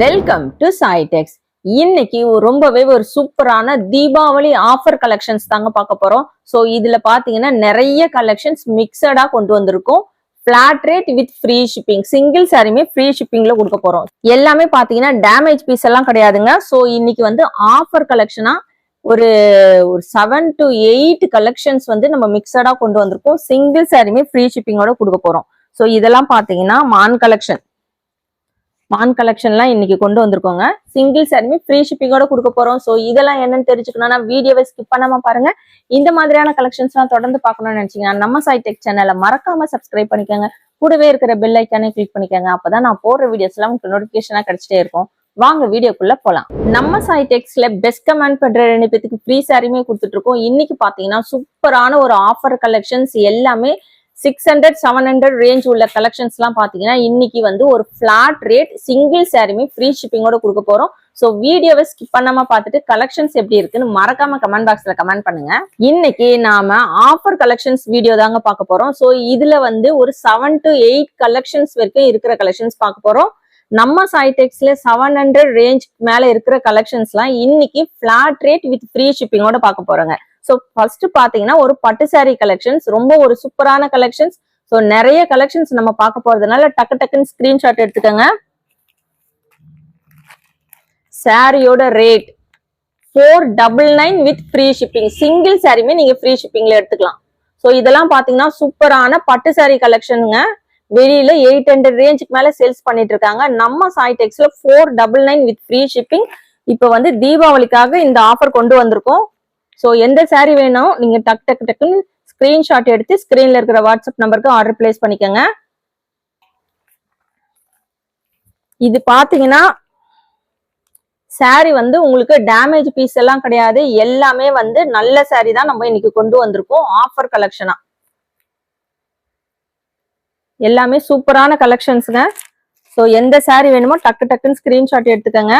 Welcome to சாய்டெக்ஸ் இன்னைக்கு ரொம்பவே ஒரு சூப்பரான தீபாவளி ஆஃபர் கலெக்ஷன்ஸ் தாங்க பார்க்க போறோம். ஸோ இதுல பாத்தீங்கன்னா நிறைய கலெக்ஷன்ஸ் மிக்சடா கொண்டு வந்திருக்கோம். Flat rate with free shipping single சாரியுமே ஃப்ரீ ஷிப்பிங்ல கொடுக்க போறோம். எல்லாமே பாத்தீங்கன்னா டேமேஜ் பீஸ் எல்லாம் கிடையாதுங்க. ஸோ இன்னைக்கு வந்து ஆஃபர் கலெக்ஷனா ஒரு ஒரு செவன் டு எயிட் கலெக்ஷன்ஸ் வந்து நம்ம மிக்சடா கொண்டு வந்திருக்கோம். சிங்கிள் சாரியுமே ஃப்ரீ ஷிப்பிங்கோட கொடுக்க போறோம். ஸோ இதெல்லாம் பாத்தீங்கன்னா மான் கலெக்ஷன் மான் கலெக்ஷன்லாம் இன்னைக்கு கொண்டு வந்திருக்கோங்க. சிங்கிள் சாரியுமே ஃப்ரீ ஷிப்பிங்கோட கொடுக்க போறோம். ஸோ இதெல்லாம் என்னன்னு தெரிஞ்சுக்கணும்னா வீடியோவை ஸ்கிப் பண்ணாம பாருங்க. இந்த மாதிரியான கலெக்ஷன்ஸ்லாம் தொடர்ந்து பார்க்கணும்னு நினைச்சீங்கன்னா நம்ம சைடெக் சேனலை மறக்காம சப்ஸ்கிரைப் பண்ணிக்கோங்க. கூடவே இருக்கிற பெல் ஐக்கானே கிளிக் பண்ணிக்கோங்க. அப்பதான் நான் போடுற வீடியோஸ் எல்லாம் உங்களுக்கு நோட்டிபிகேஷனா கிடைச்சிட்டே இருக்கும். வாங்க வீடியோக்குள்ள போலாம். நம்ம சைடெக்ஸ்ல பெஸ்ட் கமெண்ட் பண்ற ரெண்டு பேத்துக்கு ஃப்ரீ சாரியுமே கொடுத்துட்டு இருக்கோம். இன்னைக்கு பாத்தீங்கன்னா சூப்பரான ஒரு ஆஃபர் கலெக்ஷன்ஸ் எல்லாமே six hundred seven hundred range உள்ள கலெக்ஷன்ஸ் எல்லாம் பாத்தீங்கன்னா இன்னைக்கு வந்து ஒரு ஃபிளாட் ரேட் சிங்கிள் சாரியுமே ஃப்ரீ ஷிப்பிங்கோட கொடுக்க போறோம். ஸோ வீடியோவை ஸ்கிப் பண்ணாம பார்த்துட்டு கலெக்ஷன்ஸ் எப்படி இருக்குன்னு மறக்காம கமெண்ட் பாக்ஸ்ல கமெண்ட் பண்ணுங்க. இன்னைக்கு நாம ஆஃபர் கலெக்ஷன்ஸ் வீடியோ தாங்க பார்க்க போறோம். ஸோ இதுல வந்து ஒரு செவன் டு எயிட் கலெக்ஷன்ஸ் வரைக்கும் இருக்கிற கலெக்ஷன்ஸ் பார்க்க போறோம். நம்ம சாய்டெக்ஸ்ல செவன் ஹண்ட்ரட் ரேஞ்ச் மேல இருக்கிற கலெக்ஷன்ஸ்லாம் இன்னைக்கு ஃபிளாட் ரேட் வித் ஃப்ரீ ஷிப்பிங்கோட பார்க்க போறோங்க. ஸோ ஃபர்ஸ்ட் பாத்தீங்கன்னா ஒரு பட்டு சாரீ கலெக்ஷன்ஸ் ரொம்ப ஒரு சூப்பரான கலெக்ஷன்ஸ் ஸோ நிறைய கலெக்ஷன்ஸ் நம்ம பார்க்க போறதுனால டக்கு டக்குன்னு ஸ்கிரீன்ஷாட் எடுத்துக்கோங்க. சாரியோட rate four double nine with free shipping single சாரியுமே நீங்க ஃப்ரீ ஷிப்பிங்ல எடுத்துக்கலாம். ஸோ இதெல்லாம் பாத்தீங்கன்னா சூப்பரான பட்டு சாரி கலெக்ஷனுங்க வெளியில எயிட் ஹண்ட்ரட் ரேஞ்சுக்கு மேல சேல்ஸ் பண்ணிட்டு இருக்காங்க நம்ம சாய்டெக்ஸ்ல four double nine with free shipping இப்போ வந்து தீபாவளிக்காக இந்த ஆஃபர் கொண்டு வந்திருக்கோம். ஸோ எந்த சாரீ வேணும் நீங்க டக் டக் டக்குன்னு ஸ்கிரீன்ஷாட் எடுத்து ஸ்கிரீன்ல இருக்கிற வாட்ஸ்அப் நம்பருக்கு ஆர்டர் பிளேஸ் பண்ணிக்கோங்க. இது பாத்தீங்கன்னா saree வந்து உங்களுக்கு டேமேஜ் பீஸ் எல்லாம் கிடையாது. எல்லாமே வந்து நல்ல saree தான் நம்ம இன்னைக்கு கொண்டு வந்திருக்கோம். ஆஃபர் கலெக்ஷனா எல்லாமே சூப்பரான கலெக்ஷன்ஸுங்க ஸோ எந்த saree வேணுமோ டக்கு டக்குன்னு ஸ்கிரீன்ஷாட் எடுத்துக்கோங்க.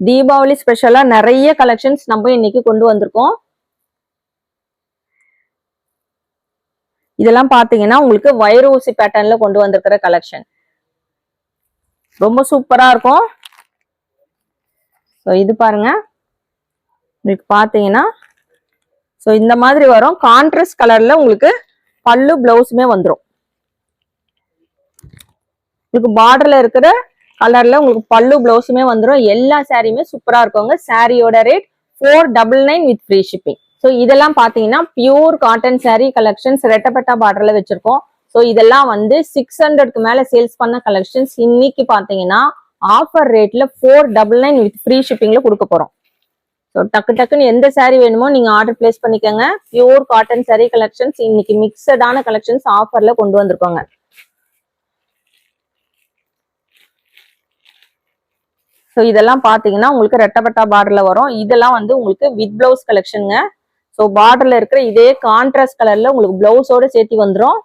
தீபாவளி ஸ்பெஷலா நிறைய கலெக்ஷன்ஸ் நம்ம இன்னைக்கு கொண்டு வந்திருக்கோம். இதெல்லாம் பாத்தீங்கன்னா உங்களுக்கு வைர ஊசி பேட்டர்ன்ல கொண்டு வந்திருக்கிற கலெக்ஷன் ரொம்ப சூப்பரா இருக்கும். ஸோ இது பாருங்க. உங்களுக்கு பாத்தீங்கன்னா ஸோ இந்த மாதிரி வரும். கான்ட்ராஸ்ட் கலர்ல உங்களுக்கு பல்லு பிளவுஸுமே வந்துடும் உங்களுக்கு பார்டர்ல இருக்கிற கலர்ல உங்களுக்கு பல்லு பிளவுஸுமே வந்துடும் எல்லா சாரியுமே சூப்பரா இருக்குங்க. சாரியோட rate four double nine with free shipping so இதெல்லாம் பார்த்தீங்கன்னா பியூர் காட்டன் சாரீ கலெக்ஷன்ஸ் ரெட்டப்பட்டா பார்டர்ல வச்சிருக்கோம். ஸோ இதெல்லாம் வந்து சிக்ஸ் ஹண்ட்ரட்க்கு மேல சேல்ஸ் பண்ண கலெக்ஷன்ஸ் இன்னைக்கு பார்த்தீங்கன்னா ஆஃபர் ரேட்ல four double nine with free ஷிப்பிங்ல கொடுக்க போறோம். ஸோ டக்கு டக்குன்னு எந்த சாரீ வேணுமோ நீங்க ஆர்டர் பிளேஸ் பண்ணிக்கோங்க. பியூர் காட்டன் சாரீ கலெக்ஷன்ஸ் இன்னைக்கு மிக்சடான கலெக்ஷன்ஸ் ஆஃபர்ல கொண்டு வந்திருக்கோங்க. ஸோ இதெல்லாம் பார்த்தீங்கன்னா உங்களுக்கு ரெட்டப்பட்டா பார்டர்ல வரும். இதெல்லாம் வந்து உங்களுக்கு வித் பிளவுஸ் கலெக்ஷனுங்க ஸோ பார்டர்ல இருக்கிற இதே கான்ட்ராஸ்ட் கலர்ல உங்களுக்கு பிளவுஸோட சேர்த்து வந்துடும்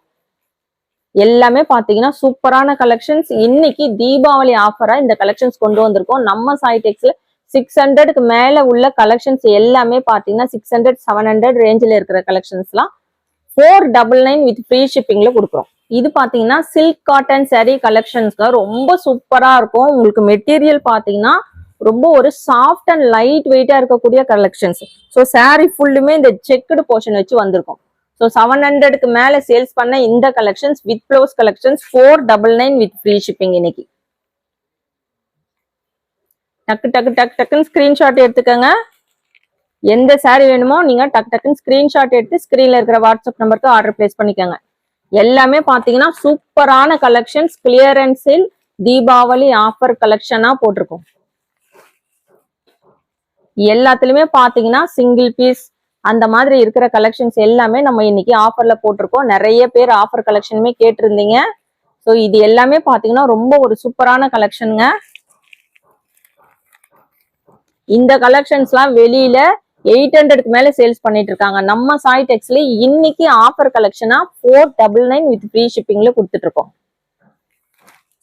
எல்லாமே பார்த்தீங்கன்னா சூப்பரான கலெக்ஷன்ஸ் இன்னைக்கு தீபாவளி ஆஃபரா இந்த கலெக்ஷன்ஸ் கொண்டு வந்திருக்கோம். நம்ம சாய்டெக்ஸ்ல சிக்ஸ் ஹண்ட்ரடுக்கு மேல உள்ள கலெக்ஷன்ஸ் எல்லாமே பார்த்தீங்கன்னா சிக்ஸ் ஹண்ட்ரட் செவன் ஹண்ட்ரட் ரேஞ்சில் இருக்கிற கலெக்ஷன்ஸ்லாம் four double nine with free ஷிப்பிங்கில் கொடுக்குறோம். இது பாத்தீங்கன்னா சில்க் காட்டன் saree கலெக்ஷன்ஸ்க்கு ரொம்ப சூப்பரா இருக்கும். உங்களுக்கு மெட்டீரியல் பாத்தீங்கன்னா ரொம்ப ஒரு சாஃப்ட் அண்ட் லைட் வெயிட்டா இருக்கக்கூடிய கலெக்ஷன்ஸ் ஸோ saree ஃபுல்லுமே இந்த செக்குடு போர்ஷன் வச்சு வந்திருக்கும். ஸோ செவன் ஹண்ட்ரடுக்கு மேல சேல்ஸ் பண்ண இந்த collections with blouse collections four double nine with free shipping இன்னைக்கு. டக்கு டக்கு டக்கு டக்குன்னு ஸ்கிரீன்ஷாட் எடுத்துக்கோங்க. எந்த saree வேணுமோ நீங்க டக்கு டக்குன்னு ஸ்கிரீன்ஷாட் எடுத்து ஸ்கிரீன்ல இருக்கிற வாட்ஸ்அப் நம்பருக்கு ஆர்டர் பிளேஸ் பண்ணிக்கோங்க. எல்லாமே பாத்தீங்கன்னா சூப்பரான கலெக்ஷன்ஸ் கிளியரன்ஸில் தீபாவளி ஆஃபர் கலெக்ஷனா போட்டிருக்கோம். எல்லாத்துலயுமே பாத்தீங்கன்னா சிங்கிள் பீஸ் அந்த மாதிரி இருக்கிற கலெக்ஷன்ஸ் எல்லாமே நம்ம இன்னைக்கு ஆஃபர்ல போட்டிருக்கோம். நிறைய பேர் ஆஃபர் கலெக்ஷனுமே கேட்டிருந்தீங்க. ஸோ இது எல்லாமே பாத்தீங்கன்னா ரொம்ப ஒரு சூப்பரான கலெக்ஷனுங்க இந்த கலெக்ஷன்ஸ்லாம் வெளியில எயிட் ஹண்ட்ரட்க்கு மேல சேல்ஸ் பண்ணிட்டு இருக்காங்க நம்ம சாய் டெக்ஸ்ல இன்னைக்கு offer கலெக்ஷனா four double nine with free ஷிப்பிங்ல கொடுத்துட்டு இருக்கோம்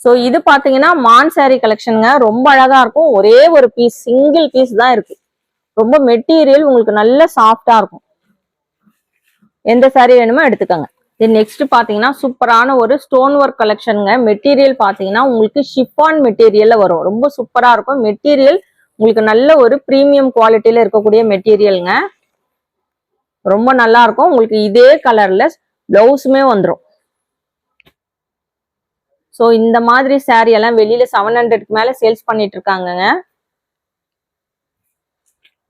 ஸோ இது பாத்தீங்கன்னா மான் சாரி கலெக்ஷனுங்க ரொம்ப அழகா இருக்கும். ஒரே ஒரு பீஸ் சிங்கிள் பீஸ் தான் இருக்கு. ரொம்ப மெட்டீரியல் உங்களுக்கு நல்ல சாஃப்டா இருக்கும். எந்த saree வேணுமோ எடுத்துக்கோங்க. தென் நெக்ஸ்ட் பாத்தீங்கன்னா சூப்பரான ஒரு ஸ்டோன் ஒர்க் கலெக்ஷனுங்க மெட்டீரியல் பாத்தீங்கன்னா உங்களுக்கு ஷிப்பான் மெட்டீரியல்ல வரும். ரொம்ப சூப்பரா இருக்கும். மெட்டீரியல் உங்களுக்கு நல்ல ஒரு ப்ரீமியம் குவாலிட்டியில் இருக்கக்கூடிய மெட்டீரியலுங்க ரொம்ப நல்லா இருக்கும். உங்களுக்கு இதே கலர்ல பிளவுஸுமே வந்துடும் ஸோ இந்த மாதிரி சாரி எல்லாம் வெளியில செவன் ஹண்ட்ரட்க்கு மேல சேல்ஸ் பண்ணிட்டு இருக்காங்கங்க.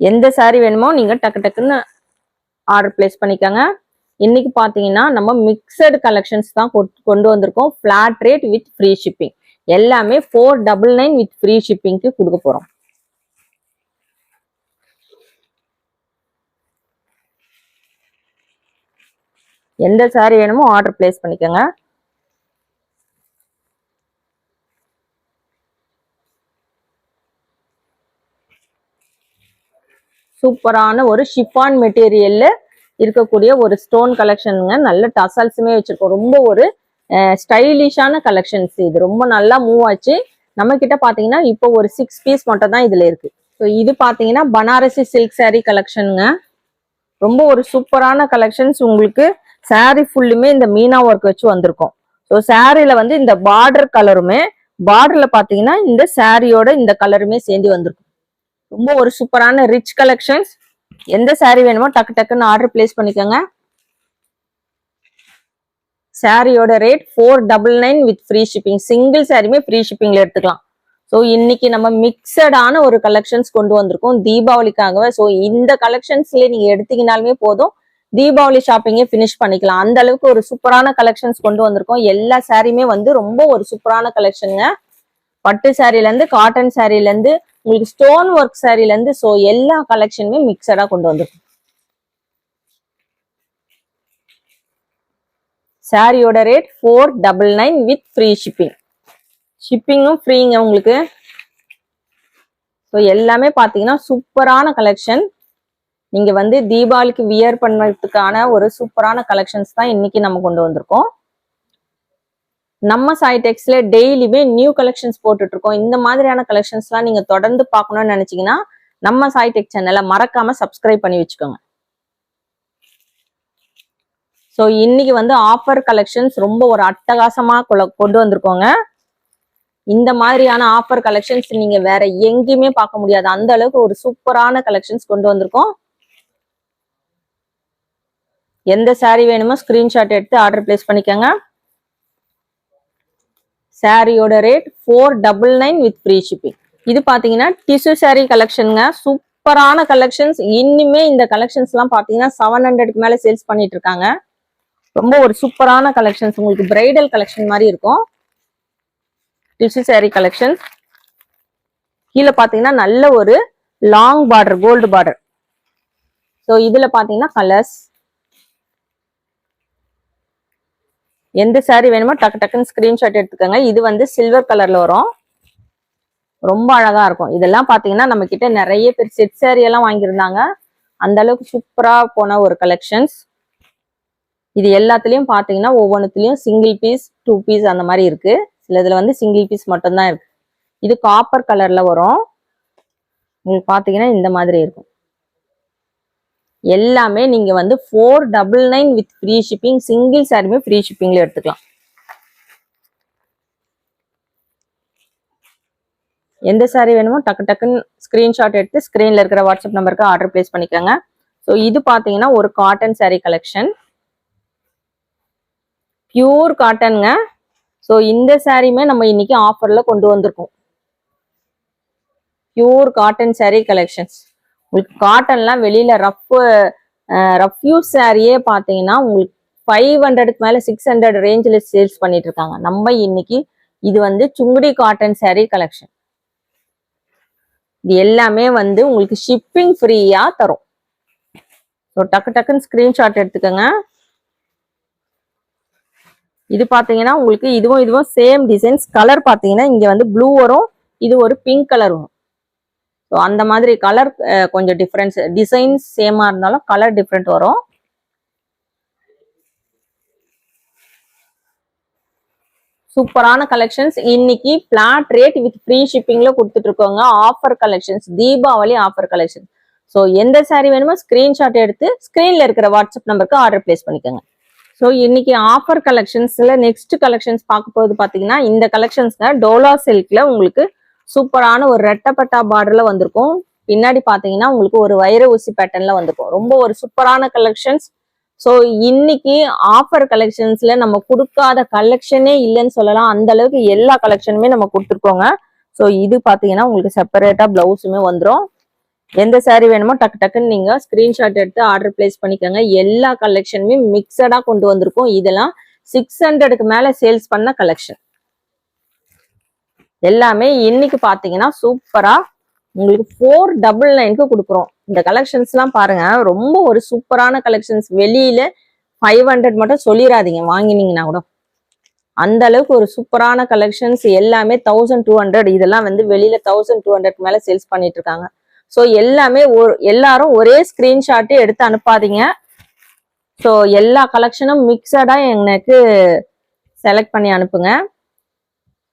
எந்த சாரி வேணுமோ நீங்க டக்கு டக்குன்னு ஆர்டர் பிளேஸ் பண்ணிக்கோங்க. இன்னைக்கு பாத்தீங்கன்னா நம்ம மிக்சடு கலெக்ஷன்ஸ் தான் கொட்- கொண்டு வந்திருக்கோம். Flat rate with free shipping எல்லாமே four double nine with free ஷிப்பிங்க்கு கொடுக்க போறோம். எந்த சாரீ வேணுமோ ஆர்டர் பிளேஸ் பண்ணிக்கோங்க. சூப்பரான ஒரு ஷிஃபான் மெட்டீரியல்ல இருக்கக்கூடிய ஒரு ஸ்டோன் கலெக்ஷனுங்க நல்ல டசல்ஸுமே வச்சிருக்கோம். ரொம்ப ஒரு ஸ்டைலிஷான கலெக்ஷன்ஸ் இது. ரொம்ப நல்லா மூவ் ஆச்சு. நம்ம கிட்ட பாத்தீங்கன்னா இப்போ ஒரு சிக்ஸ் பீஸ் மட்டும் தான் இதுல இருக்கு. ஸோ இது பாத்தீங்கன்னா பனாரசி சில்க் சாரீ கலெக்ஷனுங்க ரொம்ப ஒரு சூப்பரான கலெக்ஷன்ஸ் உங்களுக்கு சாரி ஃபுல்லுமே இந்த மீனா ஒர்க் வச்சு வந்திருக்கும். ஸோ சாரியில வந்து இந்த பார்டர் கலருமே பார்டர்ல பாத்தீங்கன்னா இந்த சாரியோட இந்த கலருமே சேர்ந்து வந்திருக்கும். ரொம்ப ஒரு சூப்பரான ரிச் கலெக்ஷன்ஸ் எந்த சாரி வேணுமோ டக்கு டக்குன்னு ஆர்டர் பிளேஸ் பண்ணிக்கோங்க. சாரியோட rate four double nine with free shipping single சாரியுமே ஃப்ரீ ஷிப்பிங்ல எடுத்துக்கலாம். ஸோ இன்னைக்கு நம்ம மிக்சடான ஒரு கலெக்ஷன்ஸ் கொண்டு வந்திருக்கோம். தீபாவளிக்காகவே. ஸோ இந்த கலெக்ஷன்ஸ்ல நீங்க எடுத்தீங்கனாலுமே போதும். தீபாவளி ஷாப்பிங்கே ஃபினிஷ் பண்ணிக்கலாம். அந்த அளவுக்கு ஒரு சூப்பரான கலெக்ஷன்ஸ் கொண்டு வந்திருக்கோம். எல்லா சாரியுமே வந்து ரொம்ப ஒரு சூப்பரான கலெக்ஷனுங்க பட்டு சாரிலேருந்து காட்டன் சாரிலேருந்து உங்களுக்கு ஸ்டோன் ஒர்க் சாரிலேருந்து ஸோ எல்லா கலெக்ஷனுமே மிக்சடாக கொண்டு வந்திருக்கோம். சாரியோட rate four double nine with free shipping ஷிப்பிங்கும் ஃப்ரீங்க உங்களுக்கு. ஸோ எல்லாமே பார்த்தீங்கன்னா சூப்பரான கலெக்ஷன் நீங்க வந்து தீபாவளிக்கு வியர் பண்ணுறதுக்கான ஒரு சூப்பரான கலெக்ஷன்ஸ் தான் இன்னைக்கு நம்ம கொண்டு வந்திருக்கோம். நம்ம சாய்டெக்ஸ்ல டெய்லியுமே நியூ கலெக்ஷன்ஸ் போட்டுட்டு இருக்கோம் இந்த மாதிரியான கலெக்ஷன்ஸ்லாம் நீங்க தொடர்ந்து பார்க்கணும்னு நினைச்சீங்கன்னா நம்ம சாய்டெக் சேனலை மறக்காம சப்ஸ்கிரைப் பண்ணி வச்சுக்கோங்க. ஸோ இன்னைக்கு வந்து ஆஃபர் கலெக்ஷன்ஸ் ரொம்ப ஒரு அட்டகாசமா கொல- கொண்டு வந்திருக்கோங்க. இந்த மாதிரியான ஆஃபர் கலெக்ஷன்ஸ் நீங்க வேற எங்கேயுமே பார்க்க முடியாது. அந்த அளவுக்கு ஒரு சூப்பரான கலெக்ஷன்ஸ் கொண்டு வந்திருக்கோம். எந்த saree வேணுமோ ஸ்கிரீன்ஷாட் எடுத்து ஆர்டர் பிளேஸ் பண்ணிக்கோங்க. சாரியோட rate four double nine with free shipping இது பார்த்தீங்கன்னா டிஷ்யூ saree கலெக்ஷனுங்க சூப்பரான கலெக்ஷன்ஸ் இன்னுமே இந்த கலெக்ஷன்ஸ்லாம் பார்த்தீங்கன்னா செவன் ஹண்ட்ரட்க்கு மேலே சேல்ஸ் பண்ணிட்டு இருக்காங்க. ரொம்ப ஒரு சூப்பரான கலெக்ஷன்ஸ் உங்களுக்கு பிரைடல் கலெக்ஷன் மாதிரி இருக்கும். டிஷ்யூ saree கலெக்ஷன்ஸ் கீழே பார்த்தீங்கன்னா நல்ல ஒரு long border gold border so இதில் பார்த்தீங்கன்னா கலர்ஸ் எந்த saree வேணுமோ டக்கு டக்குன்னு ஸ்கிரீன்ஷாட் எடுத்துக்கோங்க. இது வந்து சில்வர் கலர்ல வரும். ரொம்ப அழகா இருக்கும். இதெல்லாம் பாத்தீங்கன்னா நம்ம கிட்ட நிறைய பேர் செட் சாரி எல்லாம் வாங்கியிருந்தாங்க. அந்த அளவுக்கு சூப்பரா போன ஒரு கலெக்ஷன்ஸ் இது எல்லாத்துலயும் பாத்தீங்கன்னா ஒவ்வொன்றுத்துலயும் சிங்கிள் பீஸ் டூ பீஸ் அந்த மாதிரி இருக்கு. சில இதுல வந்து சிங்கிள் பீஸ் மட்டும்தான் இருக்கு. இது காப்பர் கலர்ல வரும். உங்களுக்கு பாத்தீங்கன்னா இந்த மாதிரி இருக்கும். எல்லாமே நீங்க வந்து four double nine with free shipping single சாரியுமே ஃப்ரீ ஷிப்பிங்ல எடுத்துக்கலாம். எந்த சாரி வேணுமோ டக்கு டக்குன்னு ஸ்கிரீன்ஷாட் எடுத்து ஸ்கிரீன்ல இருக்கிற வாட்ஸ்அப் நம்பருக்கு ஆர்டர் பிளேஸ் பண்ணிக்கோங்க. ஸோ இது பாத்தீங்கன்னா ஒரு காட்டன் saree கலெக்ஷன் பியூர் காட்டனுங்க ஸோ இந்த சாரியுமே நம்ம இன்னைக்கு ஆஃபர்ல கொண்டு வந்திருக்கோம். பியூர் காட்டன் saree கலெக்ஷன்ஸ் உங்களுக்கு காட்டன்லாம் வெளியில ரஃப் ரஃப்யூஸ் சாரியே பார்த்தீங்கன்னா உங்களுக்கு ஃபைவ் ஹண்ட்ரடுக்கு மேலே சிக்ஸ் ஹண்ட்ரட் ரேஞ்சில் சேல்ஸ் பண்ணிட்டு இருக்காங்க. நம்ம இன்னைக்கு இது வந்து சுங்குடி காட்டன் saree கலெக்ஷன் இது எல்லாமே வந்து உங்களுக்கு ஷிப்பிங் ஃப்ரீயா தரும். ஸோ டக்கு டக்குன்னு ஸ்க்ரீன்ஷாட் எடுத்துக்கோங்க. இது பார்த்தீங்கன்னா உங்களுக்கு இதுவும் இதுவும் சேம் டிசைன்ஸ் கலர் பார்த்தீங்கன்னா இங்கே வந்து ப்ளூ வரும். இது ஒரு பிங்க் கலர் வரும். ஸோ அந்த மாதிரி கலர் கொஞ்சம் டிஃப்ரென்ஸ் டிசைன்ஸ் சேமாக இருந்தாலும் கலர் டிஃப்ரெண்ட் வரும். சூப்பரான கலெக்ஷன்ஸ் இன்னைக்கு பிளாட் ரேட் வித் ஃப்ரீ ஷிப்பிங்ல கொடுத்துட்டு இருக்கோங்க offer collections Deepavali offer collection so எந்த சாரீ வேணுமோ ஸ்கிரீன்ஷாட் எடுத்து ஸ்கிரீன்ல இருக்கிற வாட்ஸ்அப் நம்பருக்கு ஆர்டர் பிளேஸ் பண்ணிக்கோங்க. ஸோ இன்னைக்கு ஆஃபர் கலெக்ஷன்ஸ்ல நெக்ஸ்ட் கலெக்ஷன்ஸ் பார்க்க போது பாத்தீங்கன்னா இந்த கலெக்ஷன்ஸ்ங்க டோலா சில்க்ல உங்களுக்கு சூப்பரான ஒரு ரெட்டப்பட்டா பார்டர்ல வந்திருக்கும். பின்னாடி பாத்தீங்கன்னா உங்களுக்கு ஒரு வைர ஊசி பேட்டர்ன்ல வந்திருக்கும். ரொம்ப ஒரு சூப்பரான கலெக்ஷன்ஸ் ஸோ இன்னைக்கு ஆஃபர் கலெக்ஷன்ஸ்ல நம்ம கொடுக்காத கலெக்ஷனே இல்லைன்னு சொல்லலாம். அந்த அளவுக்கு எல்லா கலெக்ஷனுமே நம்ம கொடுத்துருக்கோங்க. ஸோ இது பாத்தீங்கன்னா உங்களுக்கு செப்பரேட்டா பிளவுஸுமே வந்துடும் எந்த saree வேணுமோ டக்கு டக்குன்னு நீங்க ஸ்கிரீன்ஷாட் எடுத்து ஆர்டர் பிளேஸ் பண்ணிக்கோங்க. எல்லா கலெக்ஷனுமே மிக்சடா கொண்டு வந்திருக்கோம். இதெல்லாம் சிக்ஸ் ஹண்ட்ரடுக்கு மேல சேல்ஸ் பண்ண கலெக்ஷன் எல்லாமே இன்னைக்கு பாத்தீங்கன்னா சூப்பரா உங்களுக்கு ஃபோர் டபுள் நைனுக்கு கொடுக்குறோம். இந்த கலெக்ஷன்ஸ் எல்லாம் பாருங்க ரொம்ப ஒரு சூப்பரான கலெக்ஷன்ஸ் வெளியில ஃபைவ் ஹண்ட்ரட் மட்டும் சொல்லிடாதீங்க வாங்கினீங்கன்னா கூட. அந்த அளவுக்கு ஒரு சூப்பரான கலெக்ஷன்ஸ் எல்லாமே தௌசண்ட் டூ ஹண்ட்ரட் இதெல்லாம் வந்து வெளியில தௌசண்ட் டூ ஹண்ட்ரட் மேல சேல்ஸ் பண்ணிட்டு இருக்காங்க. ஸோ எல்லாமே ஒரு எல்லாரும் ஒரே ஸ்கிரீன்ஷாட்டு எடுத்து அனுப்பாதீங்க. ஸோ எல்லா கலெக்ஷனும் மிக்சடாக எனக்கு செலக்ட் பண்ணி அனுப்புங்க.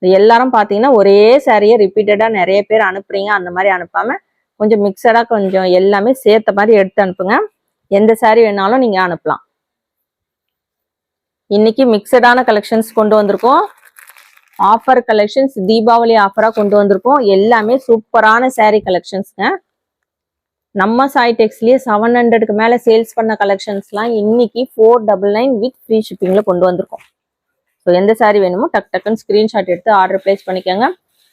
எல்லாரும் பார்த்தீங்கன்னா ஒரே சாரியை ரிப்பீட்டடாக நிறைய பேர் அனுப்புறீங்க. அந்த மாதிரி அனுப்பாம கொஞ்சம் மிக்சடாக கொஞ்சம் எல்லாமே சேர்த்த மாதிரி எடுத்து அனுப்புங்க. எந்த சாரி வேணாலும் நீங்கள் அனுப்பலாம். இன்னைக்கு மிக்சடான கலெக்ஷன்ஸ் கொண்டு வந்திருக்கோம். ஆஃபர் கலெக்ஷன்ஸ் தீபாவளி ஆஃபராக கொண்டு வந்திருக்கோம். எல்லாமே சூப்பரான சாரீ கலெக்ஷன்ஸ்ங்க நம்ம சாய் டெக்ஸ்லயே செவன் ஹண்ட்ரடுக்கு மேலே சேல்ஸ் பண்ண கலெக்ஷன்ஸ்லாம் இன்னைக்கு four double nine with free ஷிப்பிங்கில் கொண்டு வந்திருக்கோம். ஸோ எந்த saree வேணுமோ டக் டக்குன்னு ஸ்க்ரீன்ஷாட் எடுத்து ஆர்டர் பிளேஸ் பண்ணிக்கோங்க.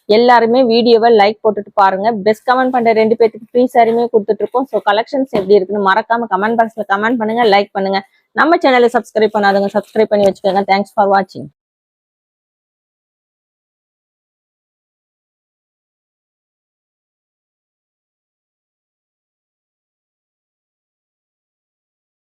எல்லாருமே வீடியோவை லைக் போட்டுட்டு பாருங்க. பெஸ்ட் கமெண்ட் பண்ற ரெண்டு பேத்துக்கு ஃப்ரீ சாரியுமே கொடுத்துட்டு இருக்கோம் ஸோ கலெக்ஷன்ஸ் எப்படி இருக்குன்னு மறக்காம கமெண்ட் பாக்ஸ்ல கமெண்ட் பண்ணுங்க லைக் பண்ணுங்க. நம்ம சேனலை சப்ஸ்கிரைப் பண்ணாதவங்க சப்ஸ்கிரைப் பண்ணி வச்சுக்கோங்க. தேங்க்ஸ் ஃபார் வாட்சிங்